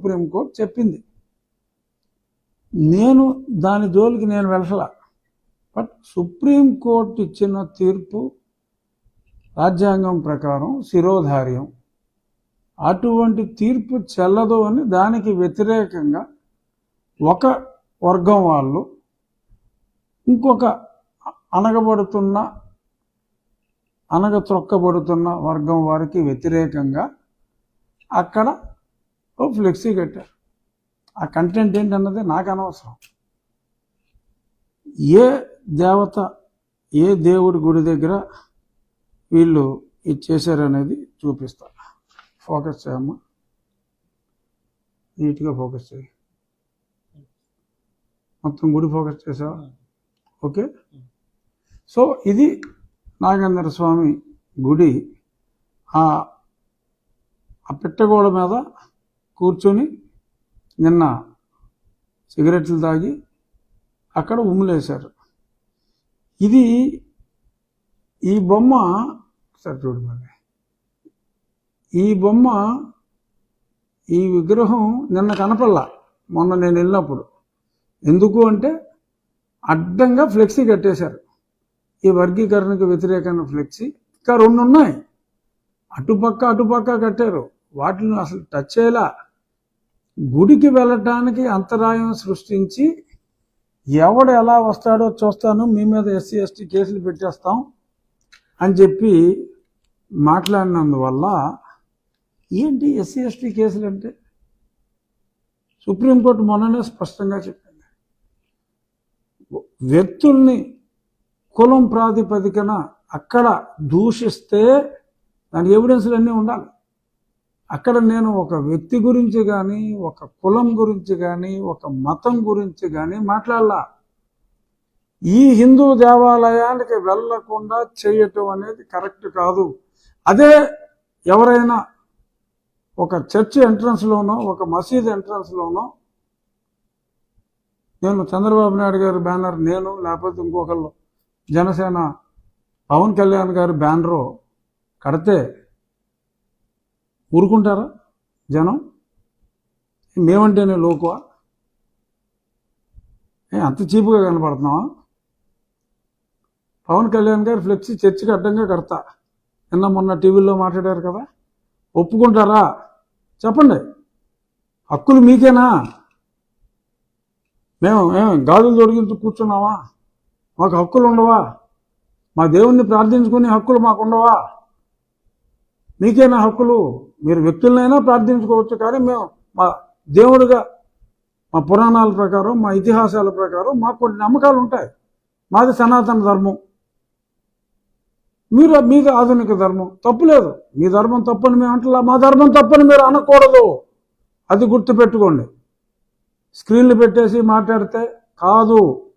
Supreme court చెప్పింది. నేను దాని జోలికి నేను వెళ్ళలా. బట్ సుప్రీంకోర్టు ఇచ్చిన తీర్పు రాజ్యాంగం ప్రకారం శిరోధార్యం. అటువంటి తీర్పు చెల్లదు అని దానికి వ్యతిరేకంగా ఒక వర్గం వాళ్ళు ఇంకొక అనగబడుతున్న అనగ త్రొక్కబడుతున్న వర్గం వారికి వ్యతిరేకంగా అక్కడ ఓ ఫ్లెక్సీ కట్టారు. ఆ కంటెంట్ ఏంటన్నది నాకు అనవసరం. ఏ దేవత ఏ దేవుడి గుడి దగ్గర వీళ్ళు ఇది చేశారనేది చూపిస్తా. ఫోకస్ చేయమ్మా. నీట్గా ఫోకస్ చేయి. మొత్తం గుడి ఫోకస్ చేసావా? ఓకే? సో ఇది నాగేంద్ర స్వామి గుడి. ఆ ఆ మీద కూర్చొని నిన్న సిగరెట్లు తాగి అక్కడ ఉమ్ములేశారు. ఇది ఈ బొమ్మ సరే చూడు మరి. ఈ బొమ్మ ఈ విగ్రహం నిన్న కనపల్లా మొన్న నేను వెళ్ళినప్పుడు. ఎందుకు అంటే అడ్డంగా ఫ్లెక్సీ కట్టేశారు. ఈ వర్గీకరణకు వ్యతిరేకమైన ఫ్లెక్సీ. ఇంకా రెండు ఉన్నాయి. అటుపక్క అటుపక్క కట్టారు. వాటిని అసలు టచ్ చేయలా. గుడికి వెళ్ళటానికి అంతరాయం సృష్టించి ఎవడు ఎలా వస్తాడో చూస్తాను మీ మీద ఎస్సీ ఎస్టీ కేసులు పెట్టేస్తాం అని చెప్పి మాట్లాడినందువల్ల ఏంటి ఎస్సీ ఎస్టీ కేసులు అంటే? సుప్రీంకోర్టు మొన్ననే స్పష్టంగా చెప్పింది. వ్యక్తుల్ని కులం ప్రాతిపదికన అక్కడ దూషిస్తే దాని ఎవిడెన్స్లు అన్నీ ఉండాలి. అక్కడ నేను ఒక వ్యక్తి గురించి కానీ ఒక కులం గురించి కానీ ఒక మతం గురించి కానీ మాట్లాడాల. ఈ హిందూ దేవాలయానికి వెళ్ళకుండా చేయటం అనేది కరెక్ట్ కాదు. అదే ఎవరైనా ఒక చర్చ్ ఎంట్రన్స్లోనో ఒక మసీద్ ఎంట్రన్స్లోనో నేను చంద్రబాబు నాయుడు గారి బ్యానర్ నేను లేకపోతే ఇంకొకళ్ళు జనసేన పవన్ కళ్యాణ్ గారి బ్యానరు కడితే ఊరుకుంటారా జనం? మేమంటేనే లోకువా? అంత చీపుగా కనపడుతున్నావా? పవన్ కళ్యాణ్ గారు ఫ్లెక్సీ చర్చికి అడ్డంగా కడతా. నిన్న మొన్న టీవీలో మాట్లాడారు కదా. ఒప్పుకుంటారా? చెప్పండి. హక్కులు మీకేనా? మేము మేము గాజులు తొడిగించు కూర్చున్నావా మాకు హక్కులు ఉండవా? మా దేవుణ్ణి ప్రార్థించుకునే హక్కులు మాకు ఉండవా? మీకేనా హక్కులు? మీరు వ్యక్తులనైనా ప్రార్థించుకోవచ్చు కానీ మేము మా దేవుడుగా మా పురాణాల ప్రకారం మా ఇతిహాసాల ప్రకారం మాకు కొన్ని నమ్మకాలు ఉంటాయి. మాది సనాతన ధర్మం. మీరు మీది ఆధునిక ధర్మం. తప్పులేదు మీ ధర్మం తప్పని మేము అంటలా మా ధర్మం తప్పని మీరు అనకూడదు. అది గుర్తుపెట్టుకోండి. స్క్రీన్లు పెట్టేసి మాట్లాడితే కాదు.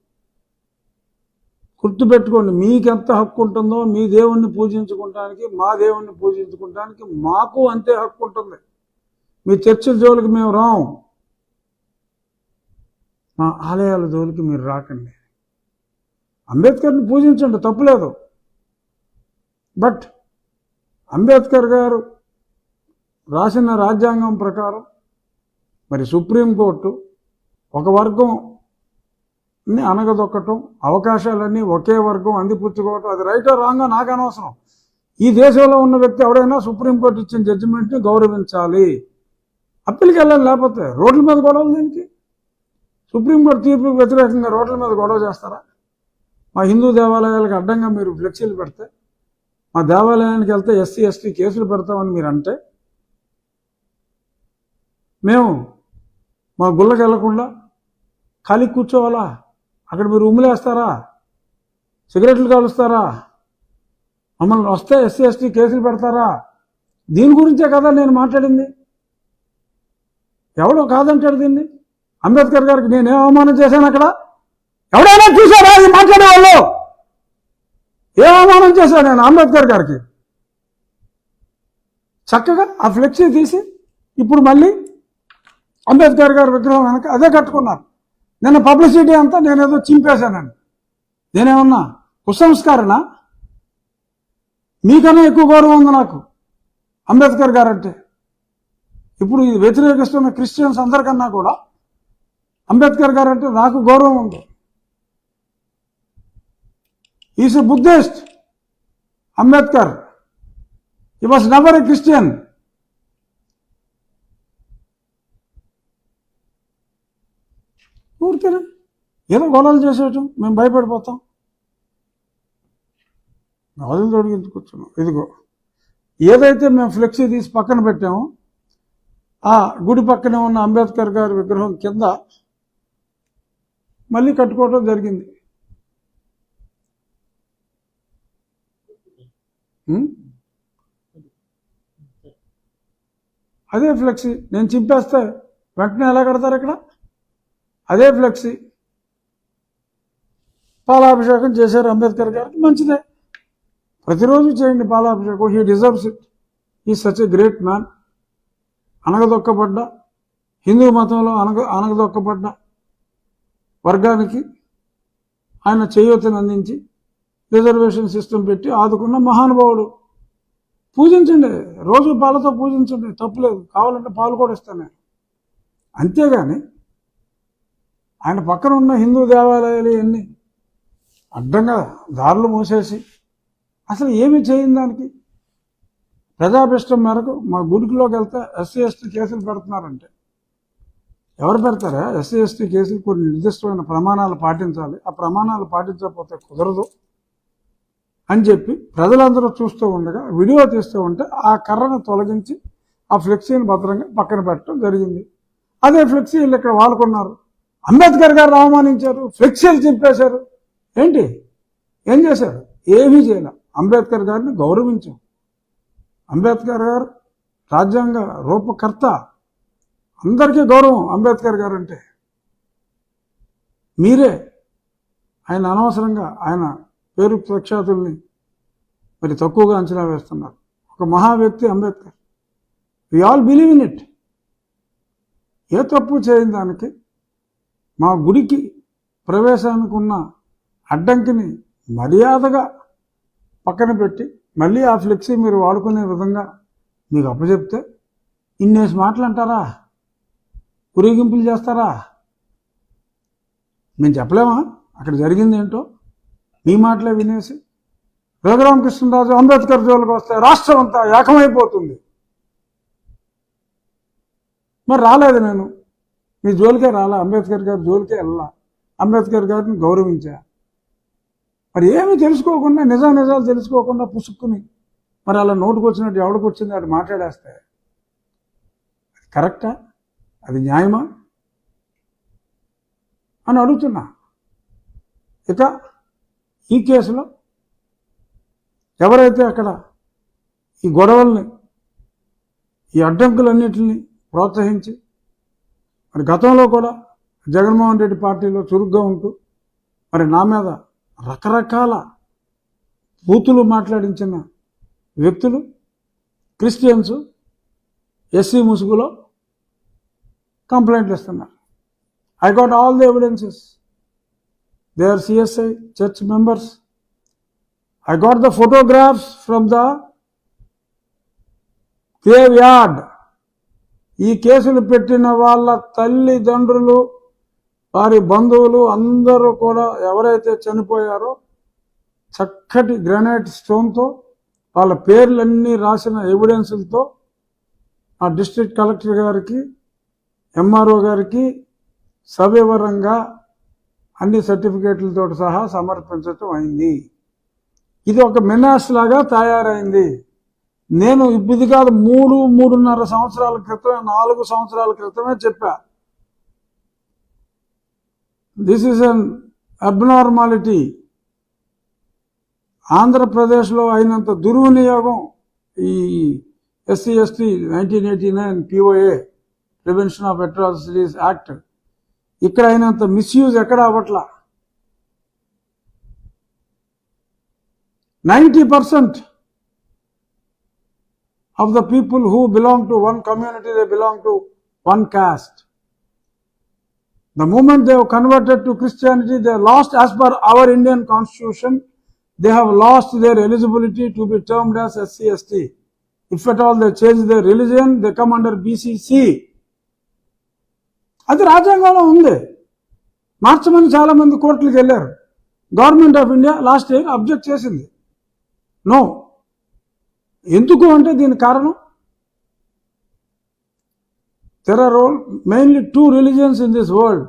గుర్తుపెట్టుకోండి మీకు ఎంత హక్కు ఉంటుందో మీ దేవుణ్ణి పూజించుకుంటానికి మా దేవుణ్ణి పూజించుకుంటానికి మాకు అంతే హక్కు ఉంటుంది మీ చర్చ జోలికి మేము రాం. మా ఆలయాల జోలికి మీరు రాకండి. అంబేద్కర్ని పూజించండి తప్పులేదు. బట్ అంబేద్కర్ గారు రాసిన రాజ్యాంగం ప్రకారం మరి సుప్రీంకోర్టు ఒక వర్గం అనగదొక్కటం అవకాశాలన్నీ ఒకే వర్గం అందిపుచ్చుకోవటం అది రైటో రాంగో నాకు అనవసరం. ఈ దేశంలో ఉన్న వ్యక్తి ఎవడైనా సుప్రీంకోర్టు ఇచ్చిన జడ్జిమెంట్ని గౌరవించాలి. అప్పీల్కి వెళ్ళాలి లేకపోతే రోడ్ల మీద గొడవలు దీనికి? సుప్రీంకోర్టు తీర్పుకి వ్యతిరేకంగా రోడ్ల మీద గొడవ చేస్తారా? మా హిందూ దేవాలయాలకు అడ్డంగా మీరు ఫ్లెక్సీలు పెడితే మా దేవాలయానికి వెళ్తే ఎస్సీ ఎస్టీ కేసులు పెడతామని మీరు అంటే? మేము మా గుళ్ళకి వెళ్ళకుండా ఖాళీ కూర్చోవాలా? అక్కడ మీరు ఉమ్ములేస్తారా సిగరెట్లు కాలుస్తారా? మమ్మల్ని వస్తే ఎస్సీ ఎస్టీ కేసులు పెడతారా? దీని గురించే కదా నేను మాట్లాడింది. ఎవడో కాదంటాడు దీన్ని? అంబేద్కర్ గారికి నేనే అవమానం చేశాను అక్కడ? ఎవడైనా చూసారా ఇది మాట్లాడేవాళ్ళు ఏ అవమానం చేశాను నేను అంబేద్కర్ గారికి? చక్కగా ఆ ఫ్లెక్సీ తీసి ఇప్పుడు మళ్ళీ అంబేద్కర్ గారి విగ్రహం వెనక అదే కట్టుకున్నారు. నిన్న పబ్లిసిటీ అంతా నేనేదో చింపేశానండి నేనేమన్నా కుసంస్కారణ? మీకన్నా ఎక్కువ గౌరవం ఉంది నాకు అంబేద్కర్ గారు అంటే ఇప్పుడు ఇది వ్యతిరేకిస్తున్న క్రిస్టియన్స్ అందరికన్నా కూడా అంబేద్కర్ గారు అంటే నాకు గౌరవం ఉంది. Is a Buddhist Ambedkar. He was never a Christian ఊరికేనే ఏదో గొడవలు చేసేయటం మేము భయపడిపోతాం. గాజులు తొడిగించుకొచ్చున్నాం ఇదిగో ఏదైతే మేము ఫ్లెక్సీ తీసి పక్కన పెట్టామో ఆ గుడి పక్కనే ఉన్న అంబేద్కర్ గారి విగ్రహం కింద మళ్ళీ కట్టుకోవటం జరిగింది. అదే ఫ్లెక్సీ. నేను చింపేస్తే వెంటనే ఎలా కడతారు ఇక్కడ? అదే ఫ్లెక్సీ. పాలాభిషేకం చేశారు అంబేద్కర్ గారికి. మంచిదే. ప్రతిరోజు చేయండి పాలాభిషేకం. He deserves it he such a great man అనగదొక్కబడ్డ Hindu మతంలో అనగ అనగదొక్కబడ్డ వర్గానికి ఆయన చేయూతను అందించి రిజర్వేషన్ సిస్టమ్ పెట్టి ఆదుకున్న మహానుభావుడు. పూజించండి. రోజు పాలతో పూజించండి. తప్పులేదు. కావాలంటే పాలు కూడా ఇస్తాను నేను. అంతేగాని ఆయన పక్కన ఉన్న హిందూ దేవాలయాలు ఇవన్నీ. అడ్డంగా దారులు మూసేసి. అసలు ఏమి చేయని దానికి? ప్రజాభిష్టం మేరకు మా గుడికిలోకి వెళ్తే ఎస్సీ ఎస్టీ కేసులు పెడుతున్నారంటే. ఎవరు పెడతారా? ఎస్సీ ఎస్టీ కేసులు కొన్ని నిర్దిష్టమైన ప్రమాణాలు పాటించాలి. ఆ ప్రమాణాలు పాటించకపోతే కుదరదు అని చెప్పి ప్రజలందరూ చూస్తూ ఉండగా వీడియో తీస్తూ ఉంటే ఆ కర్రను తొలగించి ఆ ఫ్లెక్సీని భద్రంగా పక్కన పెట్టడం జరిగింది. అదే ఫ్లెక్సీ వీళ్ళు ఇక్కడ వాడుకున్నారు. అంబేద్కర్ గారు అవమానించారు ఫ్లెక్సీలు చింపేశారు. ఏంటి? ఏం చేశారు? ఏమీ చేయలే. అంబేద్కర్ గారిని గౌరవించాం. అంబేద్కర్ గారు రాజ్యాంగ రూపకర్త. అందరికీ గౌరవం అంబేద్కర్ గారు అంటే మీరే ఆయన అనవసరంగా ఆయన పేరు ప్రఖ్యాతుల్ని మరి తక్కువగా అంచనా వేస్తున్నారు. ఒక మహా వ్యక్తి Ambedkar. We all believe in it ఏ తప్పు చేయని దానికి మా గుడికి ప్రవేశానికి ఉన్న అడ్డంకిని మర్యాదగా పక్కన పెట్టి మళ్ళీ ఆ ఫ్లెక్సీ మీరు వాడుకునే విధంగా మీకు అప్పచెప్తే ఇన్నేసి మాటలు అంటారా? ఊరేగింపులు చేస్తారా? మేము చెప్పలేమా? అక్కడ జరిగింది ఏంటో? మీ మాటలే వినేసి రఘురామకృష్ణరాజు అంబేద్కర్ జోలికి వస్తే రాష్ట్రం అంతా ఏకమైపోతుంది. మరి రాలేదు నేను. మీ జోలికే రాలా? అంబేద్కర్ గారి జోలికే వెళ్ళా అంబేద్కర్ గారిని గౌరవించా? మరి ఏమీ తెలుసుకోకుండా నిజా నిజాలు తెలుసుకోకుండా పుసుక్కుని మరి అలా నోటుకు వచ్చినట్టు ఎవడికి వచ్చింది అటు మాట్లాడేస్తే? అది కరెక్టా? అది న్యాయమా? అని అడుగుతున్నా. ఇక ఈ కేసులో ఎవరైతే అక్కడ ఈ గొడవల్ని ఈ అడ్డంకులన్నిటిని ప్రోత్సహించి మరి గతంలో కూడా జగన్మోహన్ రెడ్డి పార్టీలో చురుగ్గా ఉంటూ మరి నా మీద రకరకాల బూతులు మాట్లాడించిన వ్యక్తులు క్రిస్టియన్స్ ఎస్సీ ముసుగులో కంప్లైంట్లు ఇస్తున్నారు. I got all the evidences they are CSI church members I got the photographs from the graveyard ఈ కేసులు పెట్టిన వాళ్ళ తల్లిదండ్రులు వారి బంధువులు అందరూ కూడా ఎవరైతే చనిపోయారో చక్కటి గ్రానైట్ స్టోన్తో వాళ్ళ పేర్లన్నీ రాసిన ఎవిడెన్సులతో ఆ డిస్ట్రిక్ట్ కలెక్టర్ గారికి ఎంఆర్ఓ గారికి సవివరంగా అన్ని సర్టిఫికేట్లతో సహా సమర్పించటం అయింది. ఇది ఒక మినాస్ లాగా తయారైంది. నేను ఇప్పుడు కాదు మూడు మూడున్నర సంవత్సరాల క్రితమే నాలుగు సంవత్సరాల క్రితమే చెప్పా. దిస్ ఈస్ అన్ అబ్నార్మాలిటీ ఆంధ్రప్రదేశ్లో అయినంత దుర్వినియోగం ఈ SC ST nineteen eighty nine POA prevention of atrocities act ఇక్కడ అయినంత మిస్యూజ్ ఎక్కడ అవ్వట్లా? Ninety percent of the people who belong to one community, they belong to one caste. The moment they have converted to Christianity, they have lost, as per our Indian constitution, they have lost their eligibility to be termed as SCST. If at all they change their religion, they come under BCC. అది రాజ్యాంగంలో ఉంది మార్చమని చాలా మంది కోర్టులకు వెళ్ళారు government of India last year object చేసింది no ఎందుకు అంటే దీని కారణం? There are all mainly two religions in this world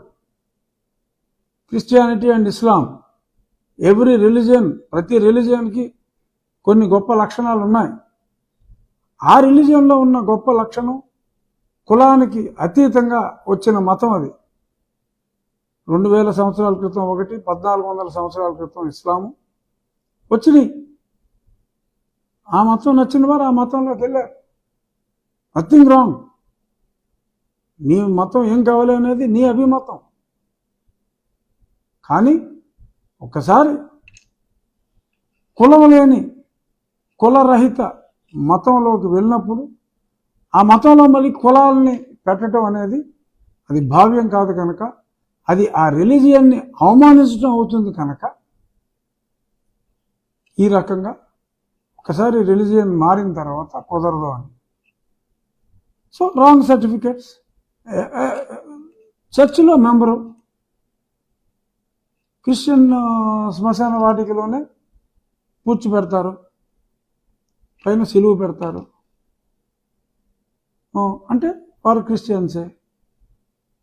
Christianity and Islam every religion ప్రతి రిలీజియన్కి కొన్ని గొప్ప లక్షణాలు ఉన్నాయి. ఆ రిలీజియన్లో ఉన్న గొప్ప లక్షణం కులానికి అతీతంగా వచ్చిన మతం అది. రెండు వేల సంవత్సరాల క్రితం ఒకటి పద్నాలుగు వందల సంవత్సరాల క్రితం ఇస్లాము వచ్చినాయి. ఆ మతం నచ్చిన వారు ఆ మతంలోకి వెళ్ళారు నథింగ్ రాంగ్ నీ మతం ఏం కావాలి అనేది నీ అభిమతం. కానీ ఒకసారి కులం లేని కులరహిత మతంలోకి వెళ్ళినప్పుడు ఆ మతంలో మళ్ళీ కులాలని పెట్టడం అనేది అది భావ్యం కాదు కనుక అది ఆ రిలీజియన్ని అవమానించడం అవుతుంది కనుక ఈ రకంగా ఒకసారి రిలీజియన్ మారిన తర్వాత కుదరదు అని. సో రాంగ్ సర్టిఫికేట్స్ చర్చిలో మెంబరు క్రిస్టియన్ శ్మశాన వాటికలోనే పూడ్చి పెడతారు. పైన సిలువు పెడతారు. అంటే వారు క్రిస్టియన్సే.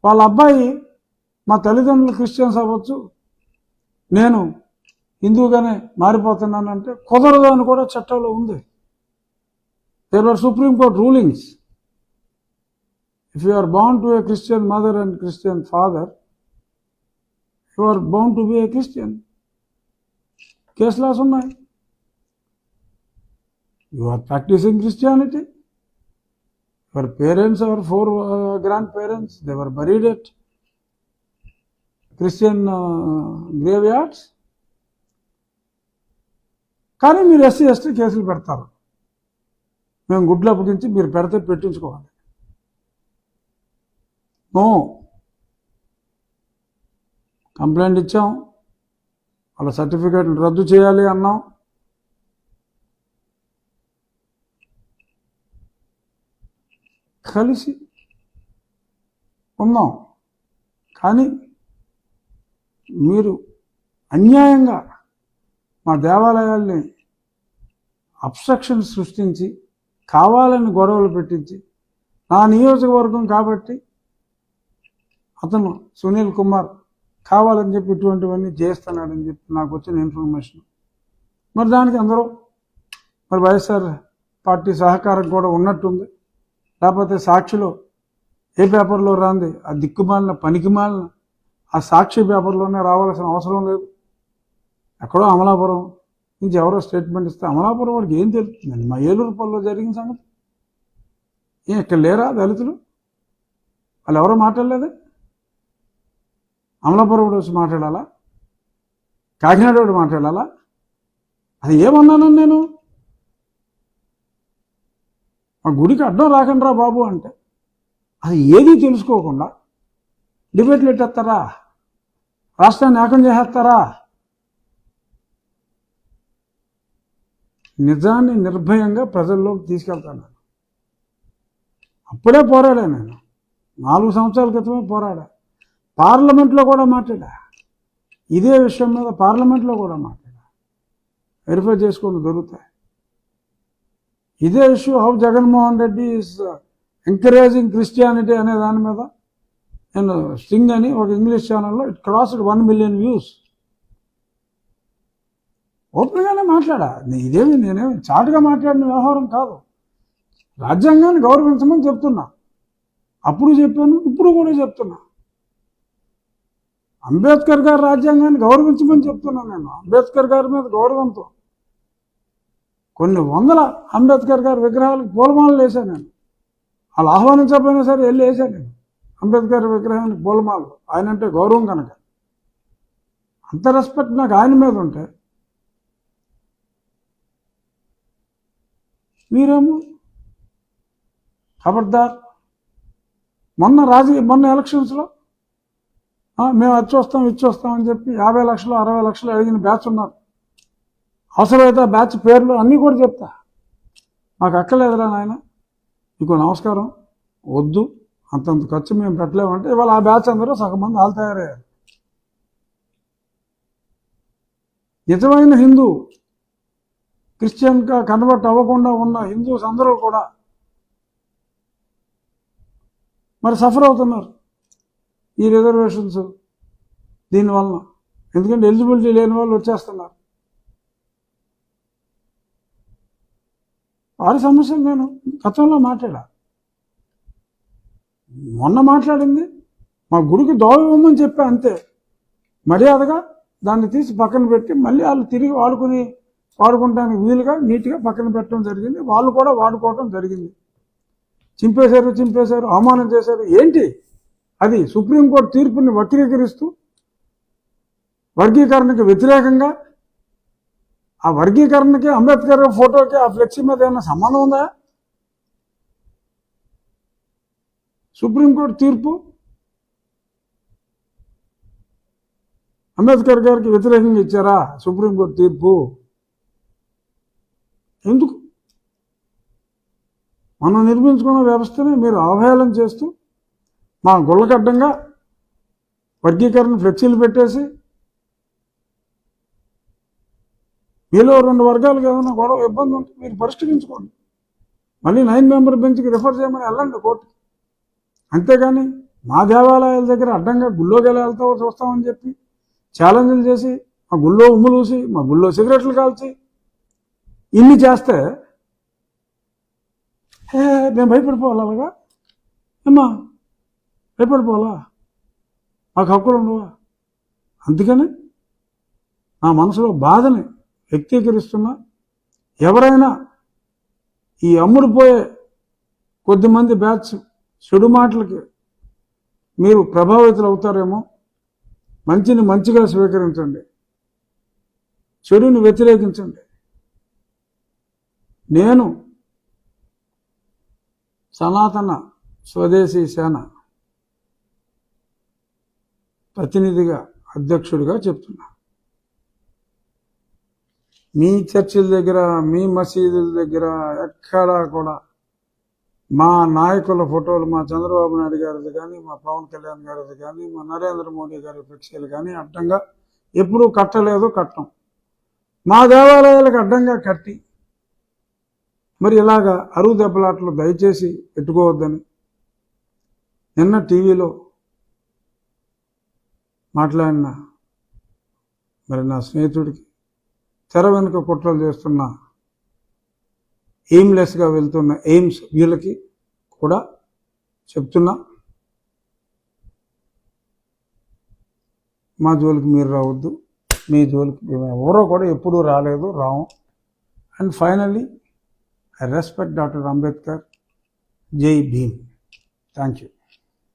వాళ్ళ అబ్బాయి మా తల్లిదండ్రులు క్రిస్టియన్స్ అవ్వచ్చు. నేను హిందూగానే మారిపోతున్నానంటే కుదరదు అని కూడా చట్టంలో ఉంది. There are supreme court rulings if you are bound to a Christian mother and Christian father you are bound to be a Christian case laws ఉన్నాయి. You are practising Christianity your parents our four grand parents they were buried at Christian graveyards కానీ మీరు SC ST కేసులు పెడతారు. మేము గుడ్లు అప్పగించి మీరు పెడితే పెట్టించుకోవాలి. నో. కంప్లైంట్ ఇచ్చాం. వాళ్ళ సర్టిఫికేట్లు రద్దు చేయాలి అన్నాం. కలిసి ఉన్నాం. కానీ మీరు అన్యాయంగా మా దేవాలయాల్ని అబ్స్ట్రక్షన్ సృష్టించి కావాలని గొడవలు పెట్టించి నా నియోజకవర్గం కాబట్టి అతను సునీల్ కుమార్ కావాలని చెప్పి ఇటువంటివన్నీ చేస్తున్నాడని చెప్పి నాకు వచ్చిన ఇన్ఫర్మేషన్. మరి దానికి అందరూ మరి వైఎస్ఆర్ పార్టీ సహకారం కూడా ఉన్నట్టుంది. లేకపోతే సాక్షిలో ఏ పేపర్లో రాంది? ఆ దిక్కుమాలిన పనికిమాలిన ఆ సాక్షి పేపర్లోనే రావాల్సిన అవసరం లేదు. ఎక్కడో అమలాపురం నుంచి ఎవరో స్టేట్మెంట్ ఇస్తే అమలాపురం వాడికి ఏం తెలుస్తుందండి? మా ఏలూరు పల్లెలో జరిగిన సంగతి? ఏం ఇక్కడ లేరా దళితులు? వాళ్ళు ఎవరో మాట్లాడలేదు? అమలాపురం వాడు వచ్చి మాట్లాడాలా? కాకినాడ వాడు మాట్లాడాలా? అది ఏమన్నానని నేను? మా గుడికి అడ్డం రాకండి రా బాబు అంటే. అది ఏది తెలుసుకోకుండా డిబేట్లు ఎట్టేస్తారా రాష్ట్రాన్ని ఏకం చేసేస్తారా? నిజాన్ని నిర్భయంగా ప్రజల్లోకి తీసుకెళ్తాను. అప్పుడే పోరాడా నేను. నాలుగు సంవత్సరాల క్రితమే పోరాడా. పార్లమెంట్లో కూడా మాట్లాడా. ఇదే విషయం మీద పార్లమెంట్లో కూడా మాట్లాడా. వెరిఫై చేసుకొని దొరుకుతాయి ఇదే issue how Jaganmohan Reddy is encouraging Christianity అనే దాని మీద. నేను స్టింగ్ అని ఒక ఇంగ్లీష్ ఛానల్లో it crossed one million views ఓపెన్గానే మాట్లాడా? ఇదేమి నేనేమి చాటుగా మాట్లాడిన వ్యవహారం కాదు. రాజ్యాంగాన్ని గౌరవించమని చెప్తున్నా. అప్పుడు చెప్పాను ఇప్పుడు కూడా చెప్తున్నా. అంబేద్కర్ గారి రాజ్యాంగాన్ని గౌరవించమని చెప్తున్నా నేను. అంబేద్కర్ గారి మీద గౌరవంతో. కొన్ని వందల అంబేద్కర్ గారి విగ్రహాలకు పూలమాలలు వేశాను నేను. వాళ్ళు ఆహ్వానించకపోయినా సరే వెళ్ళి వేశాను నేను. అంబేద్కర్ విగ్రహానికి పూలమాలలు. ఆయన అంటే గౌరవం కనుక. అంత రెస్పెక్ట్ నాకు ఆయన మీద ఉంటే మీరేమో? ఖబర్దార్. మొన్న రాజకీయ మొన్న ఎలక్షన్స్లో మేము అది చూస్తాం ఇది చూస్తాం అని చెప్పి యాభై లక్షలు అరవై లక్షలు అడిగిన బ్యాచ్ ఉన్నారు. అవసరమైతే ఆ బ్యాచ్ పేర్లు అన్నీ కూడా చెప్తా. మాకు అక్కలేదురా నాయన. నీకు నమస్కారం. వద్దు. అంతంత ఖర్చు మేము పెట్టలేమంటే ఇవాళ ఆ బ్యాచ్ అందరూ సగం మంది వాళ్ళు తయారయ్యారు. నిజమైన హిందూ క్రిస్టియన్గా కన్వర్ట్ అవ్వకుండా ఉన్న హిందూస్ అందరూ కూడా మరి సఫర్ అవుతున్నారు ఈ రిజర్వేషన్స్ దీనివలన ఎందుకంటే ఎలిజిబిలిటీ లేని వాళ్ళు వచ్చేస్తున్నారు. వారి సమస్య నేను గతంలో మాట్లాడా. మొన్న మాట్లాడింది మా గుడికి దోవ ఇవ్వమని చెప్పా అంతే. మర్యాదగా దాన్ని తీసి పక్కన పెట్టి మళ్ళీ వాళ్ళు తిరిగి వాడుకుని వాడుకుంటానికి వీలుగా నీట్గా పక్కన పెట్టడం జరిగింది. వాళ్ళు కూడా వాడుకోవడం జరిగింది. చింపేశారు చింపేశారు అవమానం చేశారు. ఏంటి? అది సుప్రీంకోర్టు తీర్పుని వక్రీకరిస్తూ వర్గీకరణకి వ్యతిరేకంగా ఆ వర్గీకరణకి అంబేద్కర్ ఫోటోకి ఆ ఫ్లెక్సీ మీద ఏమైనా సంబంధం ఉందా? సుప్రీంకోర్టు తీర్పు అంబేద్కర్ గారికి వ్యతిరేకంగా ఇచ్చారా సుప్రీంకోర్టు తీర్పు? ఎందుకు? మనం నిర్మించుకున్న వ్యవస్థని మీరు అవహేళన చేస్తూ మా గుళ్ళకడ్డంగా వర్గీకరణ ఫ్లెక్సీలు పెట్టేసి మీలో రెండు వర్గాలకు ఏమైనా గొడవ ఇబ్బంది ఉంటే మీరు పరిష్కరించుకోండి. మళ్ళీ నైన్ మెంబర్ బెంచ్కి రిఫర్ చేయమని వెళ్ళండి కోర్టు అంతేగాని మా దేవాలయాల దగ్గర అడ్డంగా గుళ్ళోకి ఎలా వెళ్తావో చూస్తామని చెప్పి ఛాలెంజ్లు చేసి మా గుళ్ళో ఉమ్ములూసి మా గుళ్ళో సిగరెట్లు కాల్చి ఇన్ని చేస్తే హే మేము భయపడిపోవాలి అలాగా? ఏమ్మా భయపడిపోవాలా? మాకు హక్కులు ఉండవా? అందుకని నా మనసులో బాధని వ్యక్తీకరిస్తున్నా. ఎవరైనా ఈ అమ్ముడుపోయే కొద్దిమంది బ్యాచ్ చెడు మాటలకి మీరు ప్రభావితులు అవుతారేమో మంచిని మంచిగా స్వీకరించండి. చెడుని వ్యతిరేకించండి. నేను సనాతన స్వదేశీ సేన ప్రతినిధిగా అధ్యక్షుడిగా చెప్తున్నా. మీ చర్చిల దగ్గర మీ మసీదుల దగ్గర ఎక్కడా కూడా మా నాయకుల ఫోటోలు మా చంద్రబాబు నాయుడు గారిది కానీ మా పవన్ కళ్యాణ్ గారిది కానీ మా నరేంద్ర మోడీ గారి ఫ్లెక్సీలు కానీ అడ్డంగా ఎప్పుడూ కట్టలేదు కట్టం. మా దేవాలయాలకు అడ్డంగా కట్టి మరి ఇలాగా అరువు దెబ్బలాట్లు దయచేసి పెట్టుకోవద్దని నిన్న టీవీలో మాట్లాడిన మరి నా స్నేహితుడికి తెర వెనుక కుట్రలు చేస్తున్న ఎయిమ్లెస్గా వెళ్తున్న ఎయిమ్స్ వీళ్ళకి కూడా చెప్తున్నా. మా జోలికి మీరు రావద్దు మీ జోలికి మేము ఎవరో కూడా ఎప్పుడూ రాలేదు రాము. And finally I respect doctor Ambedkar Jai Bhim thank you